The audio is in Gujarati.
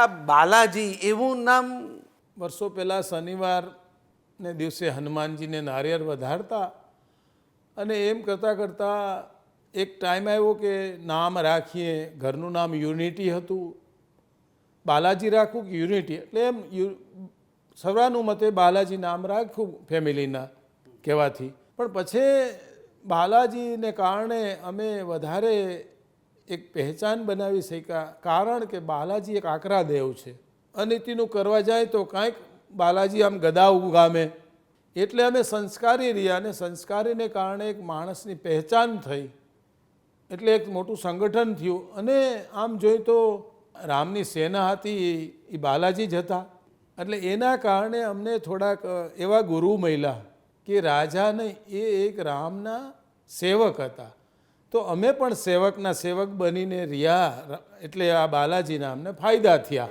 આ બાલાજી એવું નામ વર્ષો પહેલાં શનિવારને દિવસે હનુમાનજીને નારિયેળ વધારતા અને એમ કરતાં કરતાં એક ટાઈમ આવ્યો કે નામ રાખીએ, ઘરનું નામ યુનિટી હતું. બાલાજી રાખવું કે યુનિટી? એટલે એમ યુ મતે બાલાજી નામ રાખ્યું ફેમિલીના કહેવાથી. પણ પછી બાલાજીને કારણે અમે વધારે એક પહેચાન બનાવી શક્યા. કારણ કે બાલાજી એક આકરા દેવ છે. અનિતિનું કરવા જાય તો કાંઈક બાલાજી આમ ગદા ઉગામે એટલે અમે સંસ્કારી રહ્યા અને સંસ્કારીને કારણે એક માણસની પહેચાન થઈ. એટલે એક મોટું સંગઠન થયું. અને આમ જોઈએ તો રામની સેના હતી, એ બાલાજી જ હતા. એટલે એના કારણે અમને થોડાક એવા ગુરુ મળ્યા કે રાજા નહીં એ એક રામના સેવક હતા. તો અમે પણ સેવકના સેવક બનીને રહ્યા એટલે આ બાલાજીના અમને ફાયદા થયા.